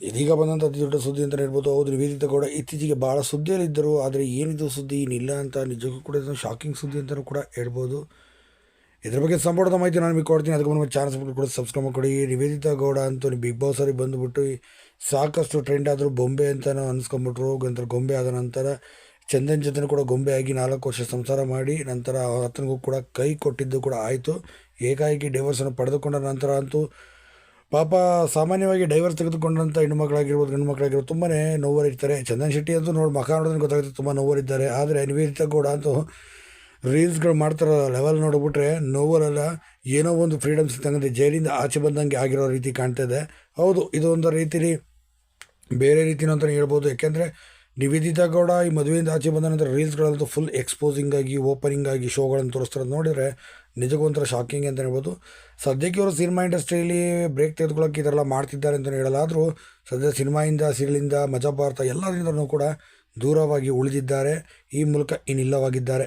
ಇದೀಗ ಬಂದಂಥ ಅತಿ ದೊಡ್ಡ ಸುದ್ದಿ ಅಂತಲೇ ಹೇಳ್ಬೋದು. ಹೌದು ನಿವೇದಿತ ಗೌಡ ಇತ್ತೀಚೆಗೆ ಭಾಳ ಸುದ್ದಿಯಲ್ಲಿದ್ದರು. ಆದರೆ ಏನಿದು ಸುದ್ದಿ, ಏನಿಲ್ಲ ಅಂತ ನಿಜಕ್ಕೂ ಕೂಡ ಇದನ್ನು ಶಾಕಿಂಗ್ ಸುದ್ದಿ ಅಂತಲೂ ಕೂಡ ಹೇಳ್ಬೋದು. ಇದ್ರ ಬಗ್ಗೆ ಸಂಪೂರ್ಣ ಮಾಹಿತಿ ನಾನು ನಿಮಗೆ ಕೊಡ್ತೀನಿ. ಅದಕ್ಕೆ ನಮ್ಮ ಬಿಟ್ಟು ಕೂಡ ಸಬ್ಸ್ಕ್ರೈಬ್ ಕೊಡಿ ನಿವೇದಿತಾ ಗೌಡ ಅಂತ ಬಿಗ್ ಬಾಸ್ ಅಲ್ಲಿ ಬಂದುಬಿಟ್ಟು ಸಾಕಷ್ಟು ಟ್ರೆಂಡ್ ಆದರೂ ಬೊಂಬೆ ಅಂತ ಅನ್ಸ್ಕೊಂಬಿಟ್ರು ನಂತರ ಗೊಂಬೆ ಆದ ನಂತರ ಚಂದನ್ ಜೊತೆ ಕೂಡ ಗೊಂಬೆ ಆಗಿ ನಾಲ್ಕು ವರ್ಷ ಸಂಸಾರ ಮಾಡಿ ನಂತರ ಆತನಿಗೂ ಕೂಡ ಕೈ ಕೊಟ್ಟಿದ್ದು ಕೂಡ ಆಯಿತು. ಏಕಾಏಕಿ ಡೈವರ್ಸನ್ನು ಪಡೆದುಕೊಂಡ ನಂತರ ಅಂತೂ ಪಾಪ ಸಾಮಾನ್ಯವಾಗಿ ಡೈವರ್ಸ್ ತೆಗೆದುಕೊಂಡಂಥ ಹೆಣ್ಣುಮಕ್ಕಳಾಗಿರ್ಬೋದು ಗಂಡು ಮಕ್ಕಳಾಗಿರ್ಬೋದು ತುಂಬಾ ನೋವರಿರ್ತಾರೆ. ಚಂದನ್ ಶೆಟ್ಟಿ ಅಂತೂ ನೋಡಿ ಮಖ ನೋಡೋದನ್ನು ಗೊತ್ತಾಗುತ್ತೆ, ತುಂಬ ನೋವರಿದ್ದಾರೆ. ಆದರೆ ನಿವೇದಿತ ಗೌಡ ಅಂತೂ ರೀಲ್ಸ್ಗಳು ಮಾಡ್ತಾರೋ ಲೆವೆಲ್ ನೋಡಿಬಿಟ್ರೆ ನೋವಲ್ಲ ಏನೋ ಒಂದು ಫ್ರೀಡಮ್ ಸಿಕ್ಕಂಗೆ ಜೈಲಿಂದ ಆಚೆ ಬಂದಂಗೆ ಆಗಿರೋ ರೀತಿ ಕಾಣ್ತಾ ಹೌದು ಇದು ಒಂದು ರೀತಿಲಿ ಬೇರೆ ರೀತಿನೂ ಅಂತಲೇ ಹೇಳ್ಬೋದು. ಯಾಕೆಂದರೆ ನಿವೇದಿತಾ ಗೌಡ ಈ ಮದುವೆಯಿಂದ ಆಚೆ ಬಂದ ನಂತರ ರೀಲ್ಸ್ಗಳಂತೂ ಫುಲ್ ಎಕ್ಸ್ಪೋಸಿಂಗ್ ಆಗಿ ಓಪನಿಂಗ್ ಆಗಿ ಶೋಗಳನ್ನು ತೋರಿಸ್ತಾರೆ. ನೋಡಿದರೆ ನಿಜಕ್ಕೂ ಒಂಥರ ಶಾಕಿಂಗ್ ಅಂತ ಹೇಳ್ಬೋದು. ಸದ್ಯಕ್ಕೆ ಇವರು ಸಿನಿಮಾ ಇಂಡಸ್ಟ್ರಿಯಲ್ಲಿ ಬ್ರೇಕ್ ತೆಗೆದುಕೊಳ್ಳೋಕೆ ಈ ಥರ ಎಲ್ಲ ಮಾಡ್ತಿದ್ದಾರೆ ಅಂತಲೇ ಹೇಳಲಾದರೂ, ಸದ್ಯ ಸಿನಿಮಾಯಿಂದ ಸಿರಿಲಿಂದ ಮಜಾ ಭಾರತ ಎಲ್ಲರಿಂದಲೂ ಕೂಡ ದೂರವಾಗಿ ಉಳಿದಿದ್ದಾರೆ. ಈ ಮೂಲಕ ಇನ್ನಿಲ್ಲವಾಗಿದ್ದಾರೆ.